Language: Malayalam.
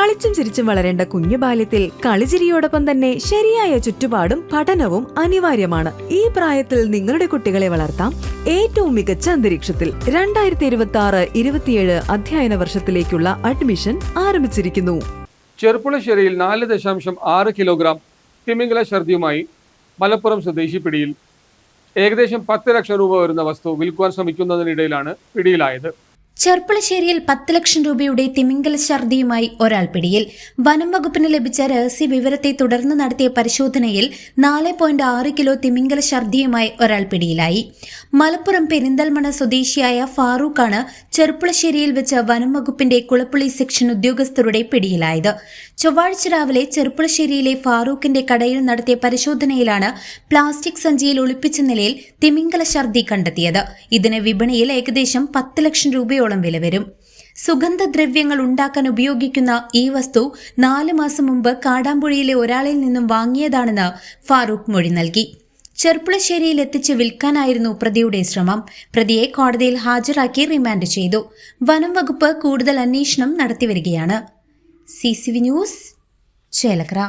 കളിച്ചും ചിരിച്ചും വളരേണ്ട കുഞ്ഞു ബാല്യത്തിൽ കളിചിരിയോടൊപ്പം തന്നെ ശരിയായ ചുറ്റുപാടും പഠനവും അനിവാര്യമാണ്. ഈ പ്രായത്തിൽ നിങ്ങളുടെ കുട്ടികളെ വളർത്താം ഏറ്റവും മികച്ച അന്തരീക്ഷത്തിൽ. രണ്ടായിരത്തി ഇരുപത്തി ആറ് ഇരുപത്തിയേഴ് അധ്യയന വർഷത്തിലേക്കുള്ള അഡ്മിഷൻ ആരംഭിച്ചിരിക്കുന്നു. ചെറുപ്പുളശ്ശേരിയിൽ നാല് ദശാംശം ആറ് കിലോഗ്രാം തിമിംഗല ഛർദിയുമായി മലപ്പുറം സ്വദേശി പിടിയിൽ. ഏകദേശം പത്ത് ലക്ഷം രൂപ വരുന്ന വസ്തു വിൽക്കുവാൻ ശ്രമിക്കുന്നതിനിടയിലാണ് പിടിയിലായത്. ചെർപ്പളശ്ശേരിയിൽ പത്ത് ലക്ഷം രൂപയുടെ തിമിംഗല ഛർദിയുമായി ഒരാൾ പിടിയിൽ. വനം വകുപ്പിന് ലഭിച്ച രഹസ്യ വിവരത്തെ തുടർന്ന് നടത്തിയ പരിശോധനയിൽ നാല് പോയിന്റ് ആറ് കിലോ തിമിംഗല ഛർദിയുമായി ഒരാൾ പിടിയിലായി. മലപ്പുറം പെരിന്തൽമണ സ്വദേശിയായ ഫാറൂഖാണ് ചെറുപ്പുളശ്ശേരിയിൽ വെച്ച് വനം വകുപ്പിന്റെ കുളപ്പുള്ളി സെക്ഷൻ ഉദ്യോഗസ്ഥരുടെ പിടിയിലായത്. ചൊവ്വാഴ്ച രാവിലെ ചെറുപ്പുളശ്ശേരിയിലെ ഫാറൂഖിന്റെ കടയിൽ നടത്തിയ പരിശോധനയിലാണ് പ്ലാസ്റ്റിക് സഞ്ചിയിൽ ഒളിപ്പിച്ച നിലയിൽ തിമിംഗല ഛർദി കണ്ടെത്തിയത്. ഇതിന് വിപണിയിൽ ഏകദേശം പത്ത് ലക്ഷം രൂപയോളം വില വരും. സുഗന്ധദ്രവ്യങ്ങൾ ഉണ്ടാക്കാൻ ഉപയോഗിക്കുന്ന ഈ വസ്തു നാല് മാസം മുമ്പ് കാടാമ്പുഴയിലെ ഒരാളിൽ നിന്നും വാങ്ങിയതാണെന്ന് ഫാറൂഖ് മൊഴി നൽകി. ചെർപ്പുളശ്ശേരിയിൽ എത്തിച്ച് വിൽക്കാനായിരുന്നു പ്രതിയുടെ ശ്രമം. പ്രതിയെ കോടതിയിൽ ഹാജരാക്കി റിമാൻഡ് ചെയ്തു. വനം വകുപ്പ് കൂടുതൽ അന്വേഷണം നടത്തിവരികയാണ് C C V news Chelakkara.